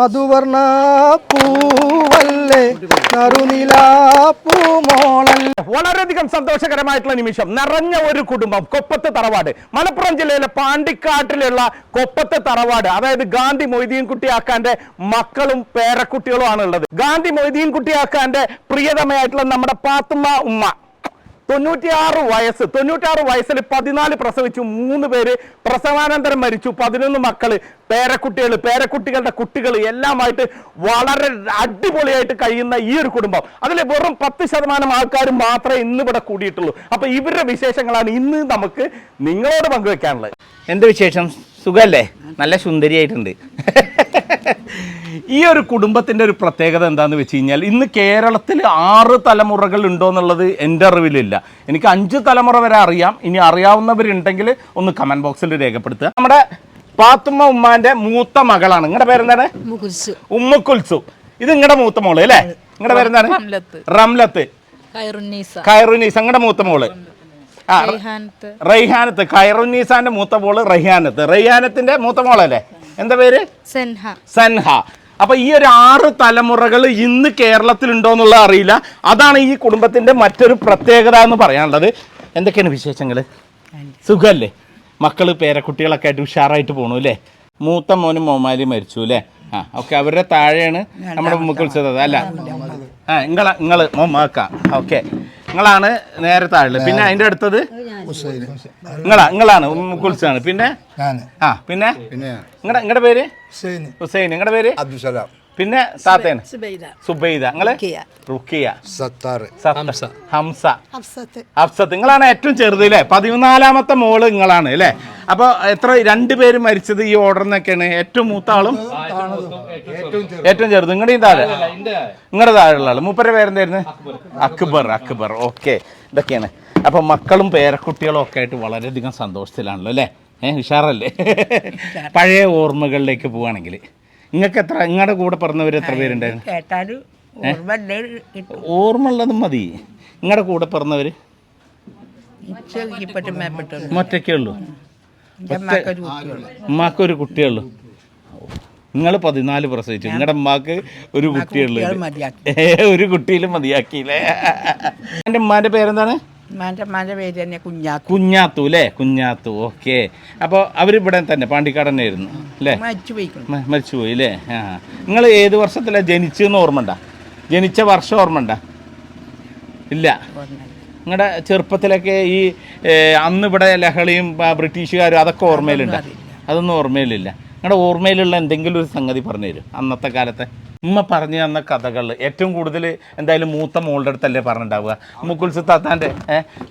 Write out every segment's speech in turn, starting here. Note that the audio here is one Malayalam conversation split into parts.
മധുവർണ പൂവല്ലേ വളരെയധികം സന്തോഷകരമായിട്ടുള്ള നിമിഷം. നിറഞ്ഞ ഒരു കുടുംബം കൊപ്പത്ത് തറവാട്. മലപ്പുറം ജില്ലയിലെ പാണ്ടിക്കാട്ടിലുള്ള കൊപ്പത്ത് തറവാട്. അതായത് ഗാന്ധി മൊയ്തീൻ കുട്ടിയാക്കാന്റെ മക്കളും പേരക്കുട്ടികളും ആണ് ഉള്ളത് ഗാന്ധി മൊയ്തീൻ കുട്ടിയാക്കാന്റെ പ്രിയതമയായിട്ടുള്ള നമ്മുടെ പാത്തുമ്മ ഉമ്മ. തൊണ്ണൂറ്റിയാറ് വയസ്സ് തൊണ്ണൂറ്റിയാറ് വയസ്സിൽ പതിനാല് പ്രസവിച്ചു മൂന്ന് പേര് പ്രസവാനന്തരം മരിച്ചു പതിനൊന്ന് മക്കൾ പേരക്കുട്ടികൾ പേരക്കുട്ടികളുടെ കുട്ടികൾ എല്ലാമായിട്ട് വളരെ അടിപൊളിയായിട്ട് കഴിയുന്ന ഈ ഒരു കുടുംബം. അതിൽ വെറും പത്ത് ശതമാനം ആൾക്കാർ മാത്രമേ ഇന്ന് ഇവിടെ കൂടിയിട്ടുള്ളൂ. അപ്പൊ ഇവരുടെ വിശേഷങ്ങളാണ് ഇന്ന് നമുക്ക് നിങ്ങളോട് പങ്കുവെക്കാനുള്ളത്. എന്ത് വിശേഷം? സുഖല്ലേ? നല്ല സുന്ദരിയായിട്ടുണ്ട്. ഈ ഒരു കുടുംബത്തിന്റെ ഒരു പ്രത്യേകത എന്താണെന്ന് വെച്ച് കഴിഞ്ഞാൽ ഇന്ന് കേരളത്തിൽ ആറ് തലമുറകൾ ഉണ്ടോ എന്നുള്ളത് എന്റെ അറിവിലില്ല. എനിക്ക് അഞ്ച് തലമുറ വരെ അറിയാം. ഇനി അറിയാവുന്നവരുണ്ടെങ്കിൽ ഒന്ന് കമന്റ് ബോക്സിൽ രേഖപ്പെടുത്തുക. നമ്മുടെ പാത്തുമ്മ ഉമ്മാന്റെ മൂത്ത മകളാണ്. നിങ്ങളുടെ പേരെന്താണ്? ഉമ്മുക്കുൽസു ഇത് നിങ്ങളുടെ മൂത്ത മോൾ അല്ലേ? നിങ്ങളുടെ പേരെന്താണ്? റംലത്ത്. ഖൈറുനീസ് നിങ്ങളുടെ മൂത്ത മോൾ. റൈഹാനത്ത്. ഖൈറുന്നീസാന്റെ മൂത്ത മോൾ റൈഹാനത്ത്. റൈഹാനത്തിന്റെ മൂത്ത മോളല്ലേ? എന്താ പേര്? സെൻഹ. സൻഹ. അപ്പൊ ഈ ഒരു ആറ് തലമുറകൾ ഇന്ന് കേരളത്തിലുണ്ടോ എന്നുള്ള അറിയില്ല. അതാണ് ഈ കുടുംബത്തിന്റെ മറ്റൊരു പ്രത്യേകത എന്ന് പറയാനുള്ളത്. എന്തൊക്കെയാണ് വിശേഷങ്ങൾ സുഖല്ലേ? മക്കൾ പേരക്കുട്ടികളൊക്കെ ആയിട്ട് ഉഷാറായിട്ട് പോണു അല്ലേ? മൂത്ത മോനും മോമാലി മരിച്ചു അല്ലേ? ആ ഓക്കെ. അവരുടെ താഴെയാണ് നമ്മുടെ മുക്കുത്സവ അല്ല. ആ നിങ്ങളെ നിങ്ങൾ മോമാക്ക ഓക്കെ. നിങ്ങളാണ് നേരെ താഴെ പിന്നെ അതിന്റെ അടുത്തത്? നിങ്ങളാ നിങ്ങളാണ്. കുൽസാണ്. പിന്നെ? ആ പിന്നെ? നിങ്ങളുടെ നിങ്ങളുടെ പേര്? ഹുസൈൻ നിങ്ങളുടെ പേര്? അബ്ദുസലാം. പിന്നെ താത്തേന്? സുബൈദ. സുബൈദ. നിങ്ങൾ? റുക്കിയ ഹംസ. ഹംസത്ത്. നിങ്ങളാണ് ഏറ്റവും ചെറുത് അല്ലേ പതിനാലാമത്തെ മോൾ നിങ്ങളാണ് അല്ലേ അപ്പൊ എത്ര രണ്ടുപേരും മരിച്ചത് ഈ ഓർഡർ എന്നൊക്കെയാണ് ഏറ്റവും മൂത്ത ആളും ഏറ്റവും ചെറുത്. നിങ്ങളുടെയും താഴെ? നിങ്ങളുടെ താഴെയുള്ള ആൾ. മൂപ്പരെ പേരെന്തായിരുന്നു? അക്ബർ. അക്ബർ ഓക്കെ. ഇതൊക്കെയാണ്. അപ്പൊ മക്കളും പേരക്കുട്ടികളും ഒക്കെ ആയിട്ട് വളരെയധികം സന്തോഷത്തിലാണല്ലോ അല്ലേ? ഏഹ് ഉഷാറല്ലേ? പഴയ ഓർമ്മകളിലേക്ക് പോവാണെങ്കിൽ നിങ്ങൾക്ക് എത്ര? നിങ്ങളുടെ കൂടെ പറഞ്ഞവർ എത്ര പേരുണ്ടായിരുന്നു? കേട്ടാൽ ഓർമ്മ ഉള്ളതും മതി. നിങ്ങളുടെ കൂടെ പറഞ്ഞവര് ഒറ്റയ്ക്കേ ഉള്ളൂ. ഉമ്മാക്ക് ഒരു കുട്ടിയുള്ളൂ നിങ്ങൾ പതിനാല് പ്രസവിച്ചു. നിങ്ങളുടെ ഉമ്മാക്ക് ഒരു കുട്ടിയുള്ളൂ ഒരു കുട്ടിയിലും മതിയാക്കിയില്ലേ? എന്റെ ഉമ്മാന്റെ പേരെന്താണ്? മാന്റെ പേര് തന്നെ കുഞ്ഞാത്തു. കുഞ്ഞാത്തു അല്ലേ? കുഞ്ഞാത്തു ഓക്കെ. അപ്പോൾ അവരിവിടെ തന്നെ പാണ്ടിക്കാട് തന്നെ ആയിരുന്നു അല്ലേ? മരിച്ചു പോയി അല്ലേ? ആ. നിങ്ങൾ ഏത് വർഷത്തിലാണ് ജനിച്ചതെന്ന് ഓർമ്മ ഉണ്ടോ ജനിച്ച വർഷം ഓർമ്മണ്ട ഇല്ല. നിങ്ങളുടെ ചെറുപ്പത്തിലൊക്കെ ഈ അന്ന് ഇവിടെ ലഹളിയും ബ്രിട്ടീഷുകാരും അതൊക്കെ ഓർമ്മയിലുണ്ട്? അതൊന്നും ഓർമ്മയിലില്ല. നിങ്ങളുടെ ഓർമ്മയിലുള്ള എന്തെങ്കിലും ഒരു സംഗതി പറഞ്ഞു തരും അന്നത്തെ കാലത്തെ. ഉമ്മ പറഞ്ഞു തന്ന കഥകൾ ഏറ്റവും കൂടുതൽ എന്തായാലും മൂത്ത മോളുടെ അടുത്തല്ലേ പറഞ്ഞിട്ടുണ്ടാവുക മുക്കുൽസ് താത്താന്റെ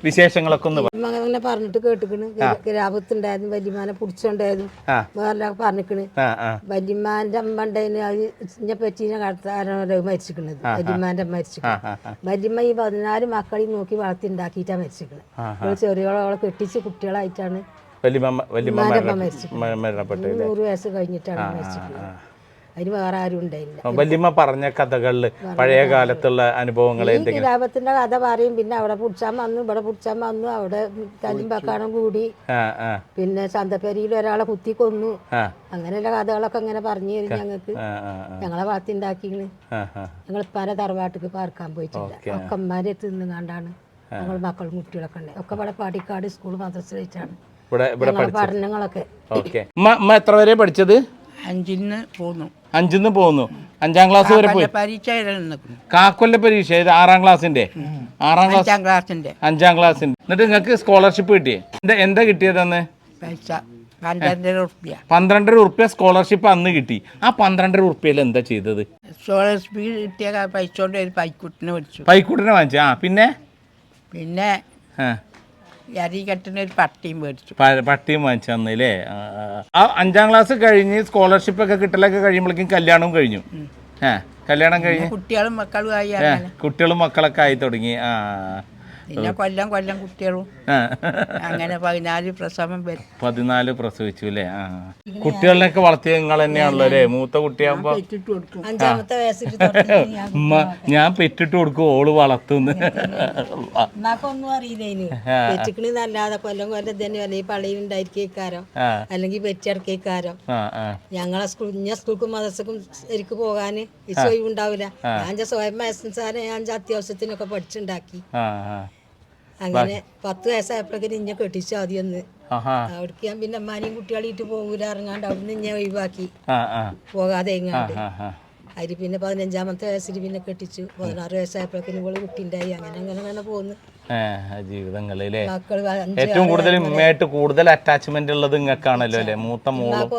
വിശേഷങ്ങളൊക്കെ ഒന്ന്. അങ്ങനെ പറഞ്ഞിട്ട് കേട്ടിക്കണ്. രാപത്തുണ്ടായിരുന്നു വല്യമാനെ പിടിച്ചോണ്ടായിരുന്നു വേറെ പറഞ്ഞിക്കണ്. വല്യമാന്റെ അമ്മ ഉണ്ടായിരുന്നു അത് പറ്റീനെ കടത്താരോ മരിച്ചിക്കണത് വല്യമാന്റെ അമ്മ മരിച്ചിക്കണത്. വല്യമ്മ ഈ പതിനാല് മക്കളെ നോക്കി വളർത്തി ഉണ്ടാക്കിയിട്ടാ മരിച്ചിക്കണത് ചെറിയോളെ കെട്ടിച്ച് കുട്ടികളായിട്ടാണ്. മരണപ്പെട്ടു നൂറ് വയസ്സ് കഴിഞ്ഞിട്ടാണ് മരിച്ചിക്കണത് അതിന് വേറെ ആരും ഉണ്ടായില്ല. വല്യമ്മ പറഞ്ഞ കഥകളിൽ പഴയ കാലത്തുള്ള അനുഭവങ്ങൾ എന്തെങ്കിലും കിരാപത്തിന്റെ കഥ പറയും പിന്നെ അവിടെ പുടിച്ചാൻ വന്നു ഇവിടെ പുടിച്ചാൻ വന്നു അവിടെ തല്ലും വെക്കാനും കൂടി. ആ ആ. പിന്നെ ചന്തപ്പേരിയിൽ ഒരാളെ കുത്തി കൊന്നു. അങ്ങനെയുള്ള കഥകളൊക്കെ അങ്ങനെ പറഞ്ഞു തരും ഞങ്ങൾക്ക്. ഞങ്ങളെ ആ ഞങ്ങൾ പല തറവാട്ടിക്ക് പാർക്കാൻ പോയിട്ടില്ല ഒക്കെ തിന്നുകാണ്ടാണ് ഞങ്ങൾ മക്കളും കുട്ടികളൊക്കെ ഉണ്ട് ഒക്കെ ഇവിടെ പാടിക്കാട് സ്കൂൾ മദ്രസ വെച്ചാണ്. ഇവിടെ പഠനങ്ങളൊക്കെ. ഓക്കെ. അമ്മ അമ്മ എത്ര വരെ പഠിച്ചത്? അഞ്ചിന്ന് പോന്നു. അഞ്ചിന്ന് പോകുന്നു. അഞ്ചാം ക്ലാസ് വരെ പോയി. പരീക്ഷ കാക്കൊല്ല പരീക്ഷ ഇത് ആറാം ക്ലാസ്സിന്റെ ആറാം ക്ലാസ് അഞ്ചാം ക്ലാസ്സിന്റെ അഞ്ചാം ക്ലാസ്സിന്റെ എന്നിട്ട് നിങ്ങൾക്ക് സ്കോളർഷിപ്പ് കിട്ടിയേ? എന്താ എന്താ കിട്ടിയതെന്ന്? പൈസ. പന്ത്രണ്ടര ഉറുപ്പ്യ. ഉറുപ്പ്യ സ്കോളർഷിപ്പ് അന്ന് കിട്ടി. ആ പന്ത്രണ്ടര ഉറുപ്പ്യയിൽ എന്താ ചെയ്തത്? സ്കോളർഷിപ്പ് കിട്ടിയ പൈസ കൊണ്ട് പൈക്കുട്ടിനെ മേടിച്ചു പൈക്കൂട്ടിനെ വാങ്ങിച്ചു. ആ പിന്നെ? പിന്നെ ഒരു പട്ടിയും മേടിച്ചു. പ- പട്ടിയും വാങ്ങിച്ചു തന്നില്ലേ? ആ, അഞ്ചാം ക്ലാസ് കഴിഞ്ഞ് സ്കോളർഷിപ്പ് ഒക്കെ കിട്ടലൊക്കെ കഴിയുമ്പോഴേക്കും കല്യാണവും കഴിഞ്ഞു. ആ കല്യാണം കഴിഞ്ഞ്? കുട്ടികളും മക്കളും ആയി കുട്ടികളും മക്കളൊക്കെ ആയി തുടങ്ങി. ആ. പിന്നെ കൊല്ലം കൊല്ലം കുട്ടികളും. അങ്ങനെ പതിനാല് പ്രസവം വരും. പതിനാല് പ്രസവിച്ചു അല്ലേ? ആ. കുട്ടികളിലൊക്കെ വളർത്തിയ നിങ്ങൾ തന്നെയാണല്ലോ അല്ലേ? മൂത്ത കുട്ടിയാകുമ്പോ അഞ്ചാമത്തെ വയസ്സിൽ ഉമ്മ ഞാൻ പെറ്റിട്ട് കൊടുക്കും ഓൾ വളർത്തുന്നു. ഉമ്മാക്കൊന്നും അറിയില്ലേനു. വെച്ചിക്കണെന്നല്ലാതെ കൊല്ലം കൊല്ലം തന്നെ അല്ലെങ്കിൽ പള്ളിയിൽ ഉണ്ടായിരിക്കാരോ അല്ലെങ്കിൽ പെറ്റിടക്കാരോ ഞങ്ങളെ സ്കൂൾ ഞാൻ സ്കൂൾക്കും മദർസക്കും എനിക്ക് പോകാന് ഒഴിവ് ഉണ്ടാവില്ല ഞാൻ സ്വയം വയസ്സൻസാരെ ഞാൻ അത്യാവശ്യത്തിനൊക്കെ പഠിച്ചുണ്ടാക്കി. അങ്ങനെ പത്ത് വയസ്സായപ്പോഴേക്കും ഇന്നെ കെട്ടിച്ചു ആദ്യം ഒന്ന് അവിടേക്ക് ഞാൻ പിന്നെ അമ്മാനെയും കുട്ടികളായിട്ട് പോകൂല ഇറങ്ങാണ്ട് അവിടുന്ന് ഇന്നെ ഒഴിവാക്കി. പോകാതെ എങ്ങാണ്ട്. അതിൽ പിന്നെ പതിനഞ്ചാമത്തെ വയസ്സിൽ പിന്നെ കെട്ടിച്ചു. പതിനാറ് വയസ്സായപ്പോഴേക്കും ഇവൾ കുട്ടിണ്ടായി. അങ്ങനെ അങ്ങനെ അങ്ങനെ പോകുന്നു ജീവിതങ്ങളിലെ ഏറ്റവും കൂടുതൽ ഉമ്മയായിട്ട് കൂടുതൽ അറ്റാച്ച്മെന്റ് ഉള്ളത് ഇങ്ങക്കാണല്ലോ അല്ലേ മൂത്ത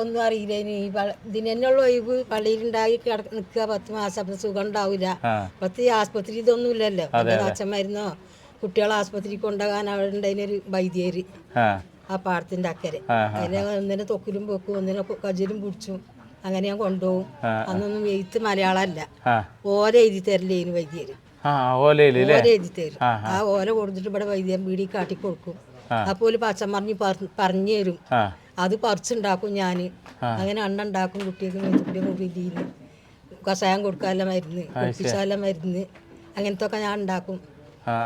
ഒന്നും അറിയില്ല. ഇനി ഇതിനുള്ള ഒഴിവ് പള്ളിയിലുണ്ടായി നിൽക്കുക പത്ത് മാസം സുഖം ഉണ്ടാവില്ല പത്ത് ആസ്പത്രി ഇതൊന്നും ഇല്ലല്ലോ അച്ഛന്മാരുന്നോ കുട്ടികളെ ആസ്പത്രിക്ക് കൊണ്ടുപോകാൻ അവിടെ ഉണ്ടായിരുന്നൊരു വൈദ്യര്. ആ. പാടത്തിന്റെ അക്കരെ. അതിനെ ഒന്നിനെ തൊക്കിലും പൊക്കും ഒന്നിനെ കജിലും പിടിച്ചും. അങ്ങനെ ഞാൻ കൊണ്ടുപോകും. അന്നൊന്നും എഴുത്ത് മലയാളമല്ല. ഓല എഴുതി തരില്ലേന് വൈദ്യര്. ഓല എഴുതി തരും. ആ ഓല കൊടുത്തിട്ട് ഇവിടെ വൈദ്യൻ വീടി കാട്ടി കൊടുക്കും. അപ്പോൾ ഒരു പച്ച മറിഞ്ഞ് പറഞ്ഞു തരും. അത് പറിച്ചുണ്ടാക്കും ഞാൻ അങ്ങനെ അണ്ണ ഉണ്ടാക്കും കുട്ടികൾക്ക് മേത്തുകൂടി മുറിയിന്ന് കഷായം കൊടുക്കാനുള്ള മരുന്ന് കുപ്പിച്ചാല മരുന്ന്. അങ്ങനത്തെ ഒക്കെ ഞാൻ ഉണ്ടാക്കും.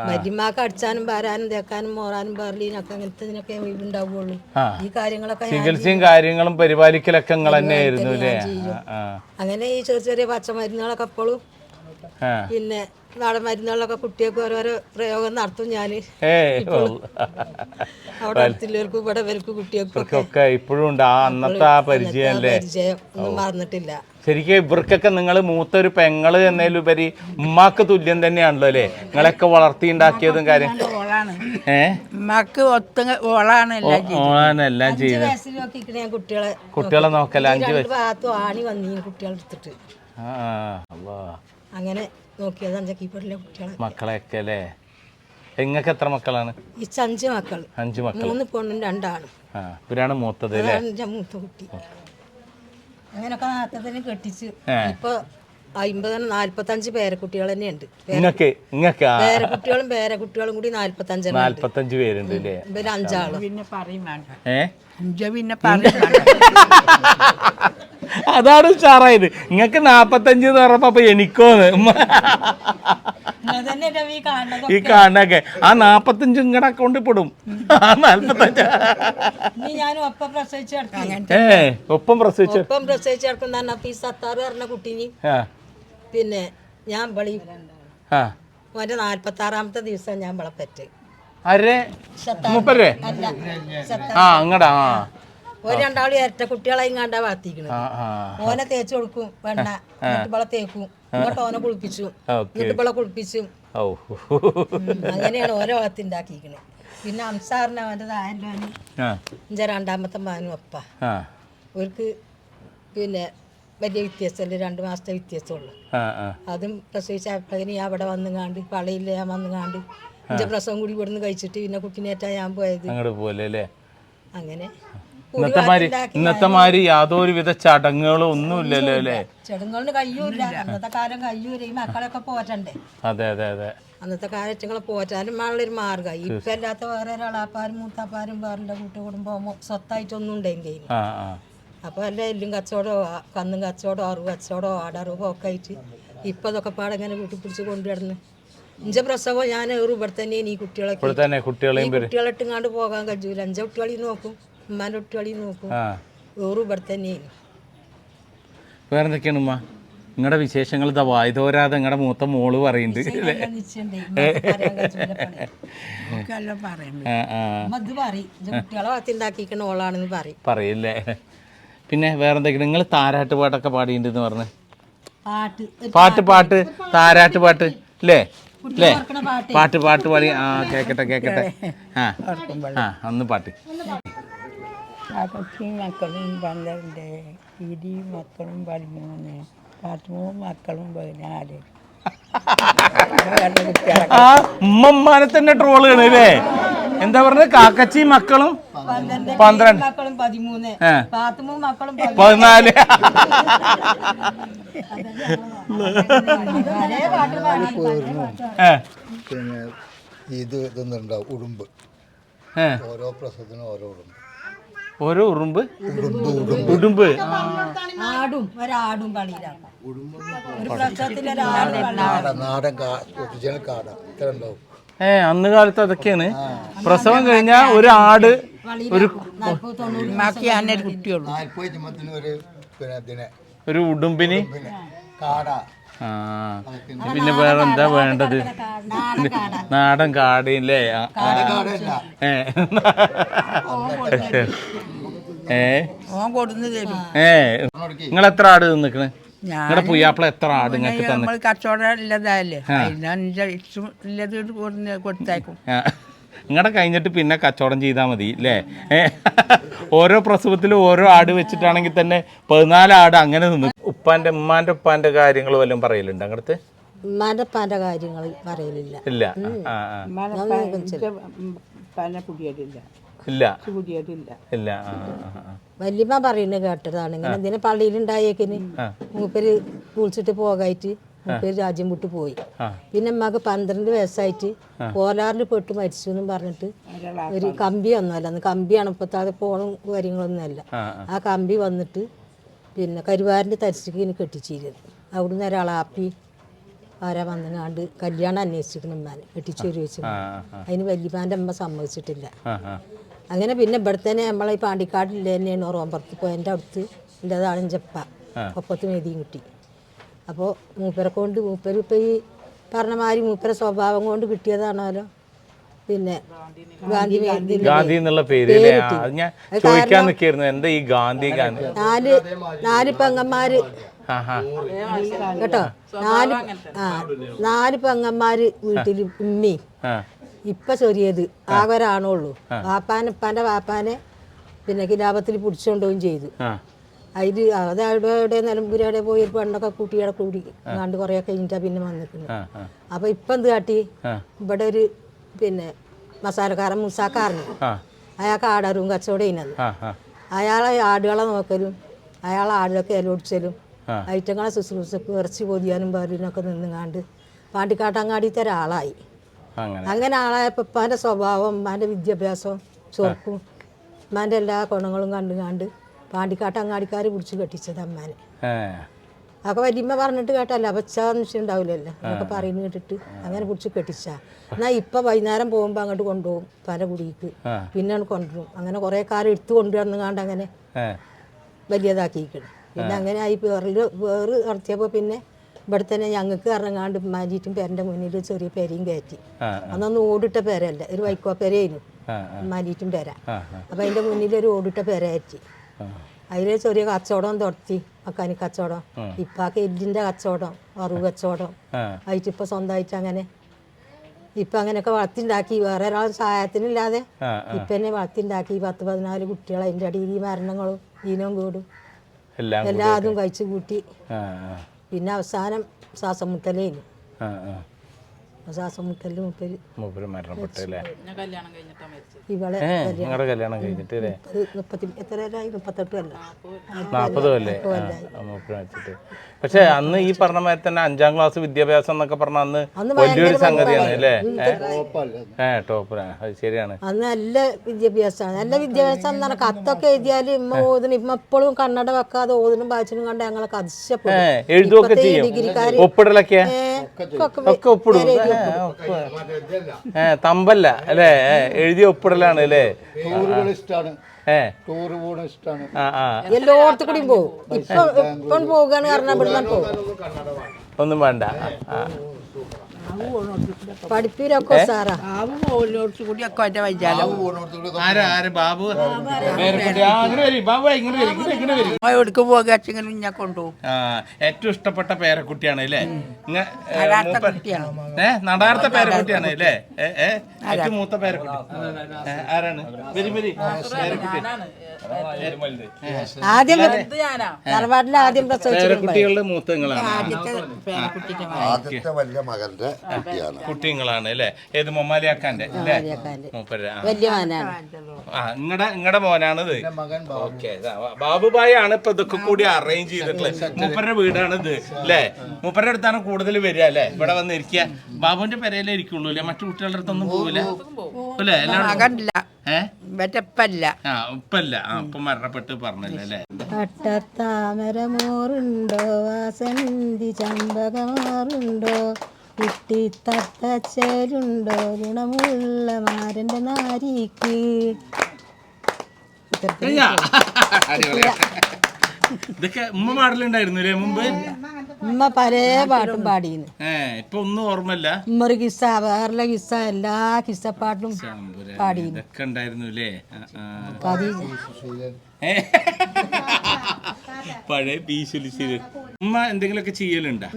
മരുമാക്ക് അടിച്ചാനും വരാനും തേക്കാനും മോറാനും പാറലീനൊക്കെ അങ്ങനത്തെ ഇതിനൊക്കെ ഉണ്ടാവുള്ളൂ. ഈ കാര്യങ്ങളൊക്കെ ചികിത്സയും കാര്യങ്ങളും പരിപാലിക്കലൊക്കെ നിങ്ങൾ തന്നെയായിരുന്നു അങ്ങനെ ഈ ചെറിയ ചെറിയ പച്ചമരുന്നുകളൊക്കെ എപ്പോഴും പിന്നെ നാടൻ മരുന്നുകളൊക്കെ കുട്ടികൾക്ക് ഓരോരോ പ്രയോഗം നടത്തും ഞാൻ അവിടെ അടുത്തുള്ളവർക്കും ഇവിടെ ഇവർക്ക് കുട്ടികൾക്കും ഒക്കെ ഇപ്പോഴും ഉണ്ട്. ആ അന്നത്തെ ആ പരിചയം ഒന്നും മറന്നിട്ടില്ല. ശരിക്കും ഇവർക്കൊക്കെ നിങ്ങൾ മൂത്തൊരു പെങ്ങൾ എന്നതിലുപരി ഉമ്മാക്ക് തുല്യം തന്നെയാണല്ലോ അല്ലേ? നിങ്ങളൊക്കെ വളർത്തിയുണ്ടാക്കിയതും കാര്യം. ഓളാണ്. ഏ? ഉമ്മക്ക് ഒത്ത ഓളാണ് എല്ലാം ചെയ്ത് കുട്ടികളെ നോക്കല അഞ്ചു അല്ലാ അങ്ങനെ നോക്കിയത് കുട്ടികളെ. മക്കളെയൊക്കെ അല്ലേ? നിങ്ങൾക്ക് എത്ര മക്കളാണ്? അഞ്ചു അഞ്ച് മക്കൾ അഞ്ച് മക്കൾ മൂന്ന് പെണ്ണും രണ്ടാണ്. ഇവരാണ് മൂത്തത് അല്ലേ? മൂത്ത കുട്ടി. അങ്ങനൊക്കെ നേരത്തെ തന്നെ കെട്ടിച്ച്. ഇപ്പൊ അമ്പത് നാല്പത്തഞ്ച് പേരക്കുട്ടികൾ തന്നെയുണ്ട്. നിങ്ങൾക്ക് നിങ്ങൾക്ക് പേരക്കുട്ടികളും പേരക്കുട്ടികളും കൂടി. നാല്പത്തഞ്ച് പേരുണ്ട് അല്ലേ ഇവർ അഞ്ചാൾ. പിന്നെ പറയും പിന്നെ പറയും അതാണ് ഉഷാറായത്. നിങ്ങക്ക് നാപ്പത്തഞ്ച് എന്ന് പറഞ്ഞപ്പോ അപ്പൊ എനിക്കോന്ന്. ഈ കാണൊക്കെ ആ നാപ്പത്തഞ്ച് ഇങ്ങടെ അക്കൗണ്ടിൽ പെടും ആ നാല്പത്തഞ്ച്. ഏ ഒപ്പം പ്രസവിച്ചു ഒപ്പം പ്രസവിച്ച് കിടക്കുന്ന പറഞ്ഞപ്പോ ഈ സത്താറ് പറഞ്ഞ കുട്ടീനി. ആ. പിന്നെ ഞാൻ വിളി ആ. ഓന്റെ നാല്പത്തി ആറാമത്തെ ദിവസം ഞാൻ വിളപ്പറ്റ് അരെ മുപ്പരേ? അല്ല സത്ത ആ അങ്ങടാ ആ. ഒരു രണ്ടാളും ഇരട്ട കുട്ടികളെ കണ്ടാ വളർത്തിക്കണത്. ആ ആ. ഓനെ തേച്ച് കൊടുക്കും വെണ്ണ എന്നിട്ട് തേക്കും. എന്നിട്ട് ഓനെ കുളിപ്പിച്ചു. ഇവളെ കുളിപ്പിച്ചു. അങ്ങനെയാണ് ഓരോ വളർത്തിണ്ടാക്കിക്കണത് പിന്നെ അംസാറിന് അവന്റെ തായന്റെ അവന് ആ. രണ്ടാമത്തെ മകനും അപ്പ അവർക്ക് പിന്നെ വലിയ വ്യത്യാസമല്ല? രണ്ട് മാസത്തെ വ്യത്യാസമുള്ളൂ. അതും പ്രസവിച്ച ഞാൻ അവിടെ വന്നു കാണ്ട് പളയില്ല ഞാൻ വന്നുകാണ്ട് എന്റെ പ്രസവം കൂടി ഇവിടുന്ന് കഴിച്ചിട്ട് പിന്നെ കുട്ടിനേറ്റാ ഞാൻ പോയത്. അങ്ങനെ. ഇന്നത്തെ മാതിരി ഇന്നത്തെ മാതിരി യാതൊരുവിധ ചടങ്ങുകളും ഒന്നും ഇല്ലല്ലോ അല്ലേ അന്നത്തെ കാലം ഈ മക്കളൊക്കെ പോറ്റണ്ടേ? അതെ അതെ അതെ. അന്നത്തെ കാലങ്ങളെ പോറ്റാനും ഉള്ളൊരു മാർഗം. ഇപ്പൊ അല്ലാത്ത വേറെ ഒരാളാപ്പാരും മൂത്താപ്പാരും വേറെ കൂട്ടുകുടുംബമോ സ്വത്തായിട്ടൊന്നും ഉണ്ടെങ്കിൽ അപ്പൊ അല്ല എല്ലും കച്ചവടമോ കന്നും കച്ചവടമോ അറിവ് കച്ചവടമോ ആടറിവോ ഒക്കെ ആയിട്ട് ഇപ്പൊ അതൊക്കെ പാടെ ഇങ്ങനെ വീട്ടിൽ പിടിച്ച് കൊണ്ടുവരുന്നു ഇഞ്ച പ്രസവം ഞാൻ ഇവിടെ തന്നെ ഈ കുട്ടികളെ കുട്ടികളെയും കുട്ടികളെ ഇട്ടുങ്ങാണ്ട് പോകാൻ കഴിയൂല. അഞ്ച കുട്ടികളെയും നോക്കും. ഉമ്മാന്റെ നോക്കും. ആ. ഇവിടെ തന്നെ വേറെ എന്തൊക്കെയാണ് ഉമ്മ? നിങ്ങളുടെ വിശേഷങ്ങൾ ഇതാ വായുതോരാതെ നിങ്ങളുടെ മൂത്ത മോൾ പറയുന്നുണ്ട്. അല്ലേ? പറയാം ആ ആ. അത് പറയും. ഇജ്ജ് കുട്ടികളെ വളർത്തിണ്ടാക്കിക്കണ ഓളാണെന്ന് പറയും. പറയില്ലേ? പിന്നെ വേറെ എന്തൊക്കെയാണ്? നിങ്ങൾ താരാട്ട് പാട്ടൊക്കെ പാടിയിട്ടുണ്ടെന്ന് പറഞ്ഞു. പാട്ട്. ഒരു പാട്ട് പാട്ട്. താരാട്ട് പാട്ട്. അല്ലേ അല്ലേ പാട്ട്. പാട്ട് പാടി. ആ കേക്കട്ടെ കേക്കട്ടെ. ആ ആ അന്ന് പാട്ട്. കാക്കച്ചി മക്കളും പന്ത്രണ്ട്. ഇടി മക്കളും പതിമൂന്ന്. പതിമൂന്ന് മക്കളും പതിനാല്. ആ ഉമ്മമ്മാനെ തന്നെ ട്രോൾ അല്ലേ? എന്താ പറഞ്ഞത്? കാക്കച്ചി മക്കളും പന്ത്രണ്ട്. മക്കളും പതിമൂന്ന്. മക്കളും പതി- പതിനാല്. പിന്നെ ഇത് ഇതൊന്നുണ്ടാവും ഉടുമ്പ്. ഓരോ പ്രസവത്തിനും ഓരോ ഉടുമ്പ്. ഓരോ ഉറുമ്പ്? ഉടുമ്പ്. ആടും ഒരാടും പണിയിലാക്കും ഒരു ഏ അന്ന് കാലത്ത് അതൊക്കെയാണ്. പ്രസവം കഴിഞ്ഞാൽ ഒരു ആട് ഒരു ഒരു ഒരു ഉടുമ്പിന്. കാടാ. പിന്നെ വേറെ എന്താ വേണ്ടത്? നാടൻ കാടില്ലേ? ഏ. ഏ. നിങ്ങൾ എത്ര ആട് നിൽക്കണ് ഞാൻ നിങ്ങളുടെ പുയ്യാപ്പിള എത്ര ആട് നിങ്ങൾക്ക് തന്നെ നമ്മൾ കച്ചവടം കൊടുന്ന് കൊടുത്തേക്കും നിങ്ങളുടെ കഴിഞ്ഞിട്ട് പിന്നെ കച്ചവടം ചെയ്താൽ മതി അല്ലേ ഓരോ പ്രസവത്തിലും ഓരോ ആട് വെച്ചിട്ടാണെങ്കിൽ തന്നെ പതിനാല് ആട് അങ്ങനെ നിന്ന് ഉപ്പാന്റെ ഉമ്മാന്റെ ഉപ്പാന്റെ കാര്യങ്ങൾ വല്ലതും പറയലുണ്ട് അങ്ങനത്തെ ഉപ്പാന്റെ കാര്യങ്ങൾ പറയലില്ല. ഇല്ല. ആ ആ ഇല്ല. ഇല്ല. ആ ആ, ആ. വല്യമ്മ പറയുന്നത് കേട്ടതാണ്. ഇങ്ങനെ ഇതിനെ പള്ളിയിലുണ്ടായേക്കിന് മൂപ്പര് കുളിച്ചിട്ട് പോകായിട്ട് മൂപ്പര് രാജ്യം വിട്ടു പോയി. ആ. പിന്നെ അമ്മയ്ക്ക് പന്ത്രണ്ട് വയസ്സായിട്ട് കോലാറിൽ പെട്ട് മരിച്ചു എന്നും പറഞ്ഞിട്ട് ഒരു കമ്പി ഒന്നുമല്ല അന്ന് കമ്പിയാണ് ഇപ്പോഴത്തെ അത് ഫോണും കാര്യങ്ങളൊന്നുമല്ല ആ, ആ കമ്പി വന്നിട്ട് പിന്നെ കരുവാരിന്റെ തരിച്ചിക്ക് ഇനി കെട്ടിച്ചിരുന്നു അവിടുന്ന് ഒരാളാപ്പി ആരാ വന്നങ്ങാണ്ട് കല്യാണം അന്വേഷിച്ചിരിക്കണം വെച്ചു. ആ, ആ, അതിന് വല്യപ്പാന്റെ അമ്മ സമ്മതിച്ചിട്ടില്ല. അങ്ങനെ പിന്നെ ഇവിടെ തന്നെ നമ്മളെ ഈ പാണ്ടിക്കാടില്ല തന്നെയാണ് റോമ്പറത്ത് പോയി. എന്റെ അടുത്ത് എന്റെതാണ് ചെപ്പ ഒപ്പത്ത് മെതിയും കിട്ടി. അപ്പോൾ മൂപ്പരെ കൊണ്ട് മൂപ്പര് ഇപ്പം ഈ പറഞ്ഞ മാതിരി മൂപ്പരെ സ്വഭാവം കൊണ്ട് കിട്ടിയതാണല്ലോ. പിന്നെ ഗാന്ധി എന്നുള്ള പേര് അല്ലേ അത് ഞാൻ ചോദിക്കാൻ നിൽക്കായിരുന്നു എന്താ ഈ ഗാന്ധി ഗാന്ധി? നാല് നാല് പെങ്ങന്മാര് കേട്ടോ? നാല് ആ നാല് പെങ്ങന്മാര് വീട്ടിൽ ഉമ്മി. ആ. ഇപ്പൊ ചെറിയത് ആകെ ഒരാണുള്ളൂ വാപ്പാനെ ഉപ്പാന്റെ വാപ്പാനെ പിന്നെ കിലാപത്തിൽ പിടിച്ചുകൊണ്ടുപോവുകയും ചെയ്തു. ആ. അതിൽ അത് അവിടെ എവിടെ നിലമ്പൂർ അവിടെ പോയി ഒരു പെണ്ണൊക്കെ കൂട്ടിയുടെ കൂടി കണ്ട് കുറേ കഴിഞ്ഞിട്ടാ പിന്നെ വന്നിട്ടുണ്ട് അപ്പൊ ഇപ്പൊ എന്ത് കാട്ടി? ഇവിടെ ഒരു പിന്നെ മസാലക്കാരൻ മുസാക്കാരന്. അയാൾക്ക് ആടാറും കച്ചവടം ചെയ്യുന്നത്. അയാളെ ആടുകളെ നോക്കലും അയാളെ ആടുകളൊക്കെ ഇലൊടിച്ചലും. ഐറ്റങ്ങളെ ശുശ്രൂഷക്ക് ഇറച്ചി പൊതിയാനും പാലിനൊക്കെ നിന്നുങ്ങാണ്ട് പാണ്ടിക്കാട്ടങ്ങാടിത്തെ ഒരാളായി. അങ്ങനെ. ആളായപ്പോൾ ഉപ്പാന്റെ സ്വഭാവം ഉമ്മാന്റെ വിദ്യാഭ്യാസവും ചെറുപ്പും ഉമ്മാന്റെ എല്ലാ ഗുണങ്ങളും കണ്ടുകാണ്ട് പാണ്ടിക്കാട്ടങ്ങാടിക്കാർ പിടിച്ചു കെട്ടിച്ചത് അമ്മാനെ അതൊക്കെ വലിയമ്മ പറഞ്ഞിട്ട് കേട്ടല്ല അപ്പച്ചാന്ന് ഉണ്ടാവില്ലല്ലോ എന്നൊക്കെ പറയുന്നു കേട്ടിട്ട് അങ്ങനെ പിടിച്ച് കെട്ടിച്ച. എന്നാ ഇപ്പൊ വൈകുന്നേരം പോകുമ്പോ അങ്ങോട്ട് കൊണ്ടുപോകും പല കുടിക്ക്. പിന്നെ കൊണ്ടുപോകും അങ്ങനെ കുറേ കാലം എടുത്തു കൊണ്ടുവന്നുകാണ്ട് അങ്ങനെ ഏ വലിയതാക്കിയിരിക്കണം. പിന്നെ അങ്ങനെ ആയി വേറിൽ വേറ് നടത്തിയപ്പോൾ പിന്നെ ഇവിടെ തന്നെ ഞങ്ങൾക്ക് ഇറങ്ങാണ്ട് മാറ്റിയിട്ടും പേരന്റെ മുന്നിൽ ചെറിയ പേരയും കയറ്റി. അന്നൊന്നും ഓടിട്ട പേരല്ല ഒരു വൈക്കോ പേരയായിരുന്നു ആ പേര. അപ്പൊ അതിന്റെ അപ്പം അതിന്റെ മുന്നിൽ ഒരു ഓടിട്ട പെര കയറ്റി. അതിൽ ചെറിയ കച്ചവടം തുടത്തി മക്കാനി കച്ചവടം. ഇപ്പൊക്കെ എല്ലിന്റെ കച്ചവടം അറിവ് കച്ചവടം. ആയിട്ട് ഇപ്പൊ സ്വന്തമായിട്ട് അങ്ങനെ. ഇപ്പൊ അങ്ങനെയൊക്കെ വളർത്തിണ്ടാക്കി. വേറെ ഒരാൾ സഹായത്തിനില്ലാതെ ഇപ്പൊ തന്നെ വളർത്തിണ്ടാക്കി. പത്ത് പതിനാല് കുട്ടികൾ അതിന്റെ അടിയിൽ ഈ മരണങ്ങളും ഈനവും കൂടും. എല്ലാം കൂടി. എല്ലാതും കഴിച്ചു കൂട്ടി. പിന്നെ അവസാനം ശ്വാസം മുട്ടലേനു. ശ്വാസം മുട്ടലിൽ മുപ്പര് മൂപ്പര് മരണപ്പെട്ടു അല്ലേ ഇവളെ നിങ്ങളുടെ കല്യാണം കഴിഞ്ഞിട്ട് അല്ലേ മുപ്പത്തി എത്രയായി മുപ്പത്തെട്ട് അല്ല നാൽപ്പത് അല്ലേ മൂപ്പര് വെച്ചിട്ട് പക്ഷെ അന്ന് ഈ പറഞ്ഞ മാതിരി തന്നെ അഞ്ചാം ക്ലാസ് വിദ്യാഭ്യാസം എന്നൊക്കെ പറഞ്ഞ അന്ന് വലിയൊരു സംഗതിയാണ് അല്ലേ? ഏ? ടോപ്പ് അത് ശരിയാണ്. അന്ന് നല്ല വിദ്യാഭ്യാസമാണ്. നല്ല വിദ്യാഭ്യാസം എന്ന് പറഞ്ഞാൽ കത്തൊക്കെ എഴുതിയാൽ ഇമ്മ ഓതിന് ഇമ്മ എപ്പോഴും കണ്ണട വെക്കാതെ ഓതിനും വായിച്ചിനും കണ്ട് ഞങ്ങളൊക്കെ ഏ അതിശയപ്പെടും എഴുതുകയൊക്കെ ചെയ്യും? ഒപ്പിടലൊക്കെ? ഒക്കെ ഒക്കെ ഒപ്പിടും. തമ്പല്ല അല്ലേ? എഴുതി ഒപ്പിടലാണ് അല്ലേ? ടൂർ ഇഷ്ടമാണ് പോകണ എല്ലായിടത്തും പോകും ഇപ്പൊ ഇപ്പം പോകുകയാണ് പോകും ഒന്നും വേണ്ട. ആ, സാറാ? കൂടി ഒക്കെ ഒറ്റ എവിടേക്ക് കൊണ്ടുപോകും ഏറ്റവും ഇഷ്ടപ്പെട്ട പേരക്കുട്ടിയാണ് അല്ലേ? കുട്ടിയാണ്. ഏ നടാർത്ത പേരക്കുട്ടിയാണ് അല്ലേ? ഏ ഏ ഏറ്റവും മൂത്ത പേരക്കുട്ടി. ഏ, ആരാണ്? വരി വരി. പേരക്കുട്ടി. ആദ്യം തറവാട്ടിൽ ആദ്യം പ്രസവിച്ചു പേരക്കുട്ടികളുടെ മൂത്തങ്ങളാണ്. ആദ്യത്തെ പേരക്കുട്ടിന്റെ ആദ്യത്തെ വലിയ മകന്റെ കുട്ടിയാണ് കുട്ടിങ്ങളാണ് അല്ലേ? ഏത് മൊമ്മാലിയാക്കാന്റെ അല്ലേ. മൂപ്പര് ആ. വലിയ മോനാണ്. ആ നിങ്ങടെ നിങ്ങടെ മോനാണിത്. ഓക്കെ ബാബുബായി ആണ് ഇപ്പൊ ഇതൊക്കെ കൂടി അറേഞ്ച് ചെയ്തിട്ടുള്ളത്. മൂപ്പരുടെ വീടാണിത് അല്ലേ? മൂപ്പരുടെ അടുത്താണ് കൂടുതൽ വരിക അല്ലേ? ഇവിടെ വന്ന് ഇരിക്കുക ബാബുവിന്റെ പെരയിലേ ഇരിക്കുള്ളൂ അല്ലേ? മറ്റു കുട്ടികളുടെ അടുത്തൊന്നും പോവില്ല? അല്ലേ? എല്ലാവരും മകനില്ല. ഏ? ആ ഉപ്പല്ല. ആ ഉപ്പ മരണപ്പെട്ട് പറഞ്ഞല്ലേ അല്ലേ? അട്ടത്താമരമോറുണ്ടോ വാസന്തി ചമ്പകമാറുണ്ടോ? കുട്ടിത്തത്തച്ചേലുണ്ടോ? ഗുണമുള്ള മാരന്റെ നാരിക്ക്. ഇതൊക്കെ ഉമ്മ പാടലുണ്ടായിരുന്നു അല്ലേ? മുമ്പ്? ഉമ്മ പല പാട്ടും പാടിയിരുന്നു ഇപ്പൊ ഒന്നും ഓർമ്മല്ല ഉമ്മ ഒരു കിസ്സ വേറെ കിസ്സ എല്ലാ കിസ്സപ്പാട്ടും പാടി ഇതൊക്കെ ഉണ്ടായിരുന്നു അല്ലേ? പഴയ പീശുലിച്ചിര് ഉമ്മ എന്തെങ്കിലുമൊക്കെ ചെയ്യലുണ്ടോ?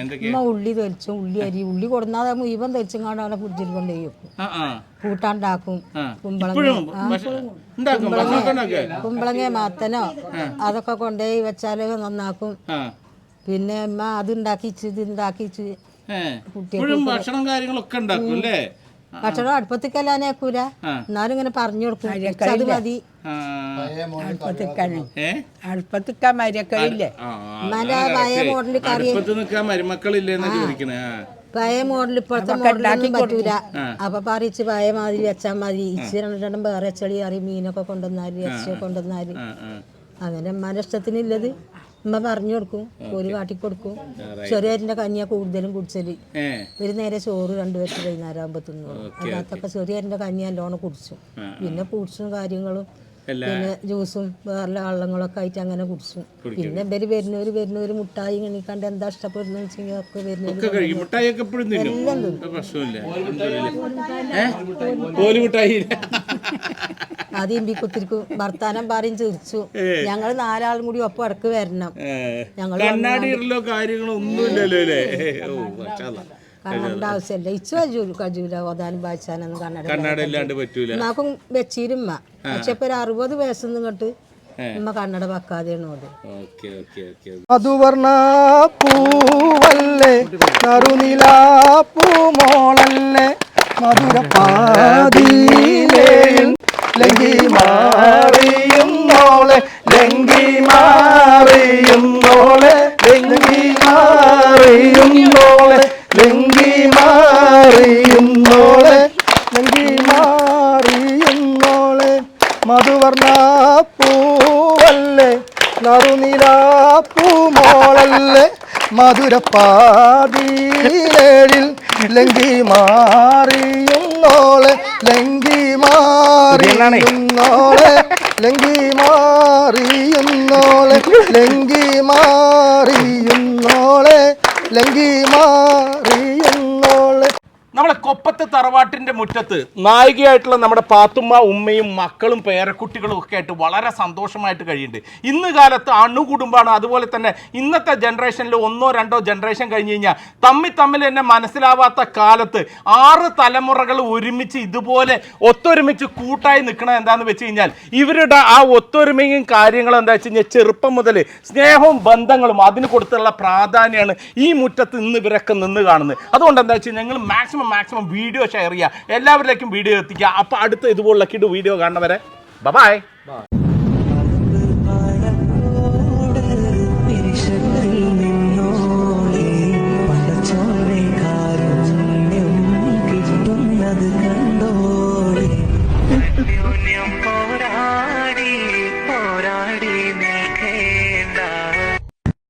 എന്തൊക്കെയാ ഉള്ളി തെളിച്ചും ഉള്ളി അരി ഉള്ളി കൊടുന്നാതെ മുഴുവൻ തെളിച്ചും കാണാൻ അവിടെ ഫ്രിഡ്ജിൽ കൊണ്ട് ചെയ്യും. കൂട്ടാണ്ടാക്കും. കുമ്പളങ്ങ. കുമ്പളങ്ങ. മാത്തനോ അതൊക്കെ കൊണ്ടുപോയി വെച്ചാൽ നന്നാക്കും. പിന്നെ ഉമ്മ അത് ഉണ്ടാക്കിച്ച് ഇത് ഉണ്ടാക്കിച്ച് ഭക്ഷണം കാര്യങ്ങളൊക്കെ ഉണ്ടാക്കും അല്ലേ? ഭക്ഷണം അടുപ്പത്തേക്കല്ലാനേക്കൂല എന്നാലും ഇങ്ങനെ പറഞ്ഞു കൊടുക്കും. "ഇച്ച് അത് മതി. അടുപ്പത്തിക്കാൻ. മരക്കളില്ലേ പഴയ മോഡൽ കറി പഴയ ഇപ്പോഴത്തെ മോഡലൊന്നും പറ്റൂല. അപ്പൊ പറിച്ച് പഴയ മാതിരി വെച്ചാൽ മതി. ഇച്ചിരി രണ്ടെണ്ണം വേറെ ചെളി കറി മീനൊക്കെ കൊണ്ടുവന്നാൽ ഇറച്ചിയൊക്കെ കൊണ്ടുവന്നാൽ. അങ്ങനെ അമ്മാന്റെ ഇഷ്ടത്തിനില്ലത്. ഉമ്മ പറഞ്ഞു കൊടുക്കും ഒരു കാട്ടി കൊടുക്കും. ചെറിയരിന്റെ കഞ്ഞിയാ കൂടുതലും കുടിച്ചൽ. ഒരു നേരെ ചോറ് രണ്ടു വെച്ച് വൈകുന്നേരം ആകുമ്പോ തിന്നു അതിനകത്തൊക്കെ ചെറിയരിന്റെ കഞ്ഞി നല്ലോണം കുടിച്ചു. പിന്നെ ഫ്രൂട്ട്സും കാര്യങ്ങളും. പിന്നെ ജ്യൂസും വേറെ വെള്ളങ്ങളൊക്കെ ആയിട്ട് അങ്ങനെ കുടിച്ചു. പിന്നെ ഇവർ വരുന്നവര് വരുന്നവര് മുട്ടായി കണിക്കാണ്ട് കണ്ട് എന്താ ഇഷ്ടപ്പെടുന്ന വെച്ചെങ്കിൽ ഒക്കെ വരുന്നവര് ഒക്കെ കഴിക്കും. മുട്ടായി ഒക്കെ എപ്പോഴും ആദ്യം ബി കുത്തിരിക്കും വർത്താനം പറയും ചിരിച്ചു. ഞങ്ങൾ നാലാളും കൂടി ഒപ്പം ഇടയ്ക്ക് വരണം. ഞങ്ങൾ കണ്ണാടിയിലോ കാര്യങ്ങളോ ഓ മാഷാ അല്ലാ. കണ്ണട ആവശ്യമില്ല. ഇച്ചു കജൂല കജൂല ഓതാനും വായിച്ചാനൊന്നും കണ്ണട ഇല്ലാണ്ട് പറ്റൂല. വെച്ചിരുമ്മ പക്ഷെ ഇപ്പൊ ഒരു അറുപത് വയസ്സൊന്നും ഇങ്ങോട്ട് ഉമ്മ കണ്ണട വെക്കാതെയാണ് ഓത് മധുവർണ പൂവല്ലേ നറുനില പൂമോളല്ലേ മധുര മധുരപ്പാതിയിലേഴിൽ ലങ്കി മാറിയുന്നോളെ ലങ്കി മാറിയുന്നോളെ ലങ്കി മാറിയുന്നോളെ ലങ്കി മാറിയുന്നോളെ ലങ്കി മാറിയുന്നോളെ നമ്മളെ കൊപ്പത്തെ തറവാട്ടിന്റെ മുറ്റത്ത് നായികയായിട്ടുള്ള നമ്മുടെ പാത്തുമ്മ ഉമ്മയും മക്കളും പേരക്കുട്ടികളും ഒക്കെ ആയിട്ട് വളരെ സന്തോഷമായിട്ട് കഴിയുന്നുണ്ട്. ഇന്ന് കാലത്ത് അണുകുടുംബാണ് അതുപോലെ തന്നെ ഇന്നത്തെ ജനറേഷനിൽ ഒന്നോ രണ്ടോ ജനറേഷൻ കഴിഞ്ഞ് കഴിഞ്ഞാൽ തമ്മിൽ തമ്മിൽ എന്നെ മനസ്സിലാവാത്ത കാലത്ത് ആറ് തലമുറകൾ ഒരുമിച്ച് ഇതുപോലെ ഒത്തൊരുമിച്ച് കൂട്ടായി നിൽക്കണത് എന്താണെന്ന് വെച്ച് കഴിഞ്ഞാൽ ഇവരുടെ ആ ഒത്തൊരുമയും കാര്യങ്ങളും എന്താ വെച്ച് കഴിഞ്ഞാൽ ചെറുപ്പം മുതൽ സ്നേഹവും ബന്ധങ്ങളും അതിന് കൊടുത്തുള്ള പ്രാധാന്യമാണ് ഈ മുറ്റത്ത് ഇന്ന് ഇവരൊക്കെ നിന്ന് കാണുന്നത്. അതുകൊണ്ട് എന്താ വെച്ചാൽ ഞങ്ങൾ മാക്സിമം മാക്സിമം വീഡിയോ ഷെയർ ചെയ്യുക. എല്ലാവരിലേക്കും വീഡിയോ എത്തിക്കുക. അപ്പോൾ അടുത്ത ഇതുപോലുള്ള കിഡ് വീഡിയോ കാണുന്നവരെ. ബൈ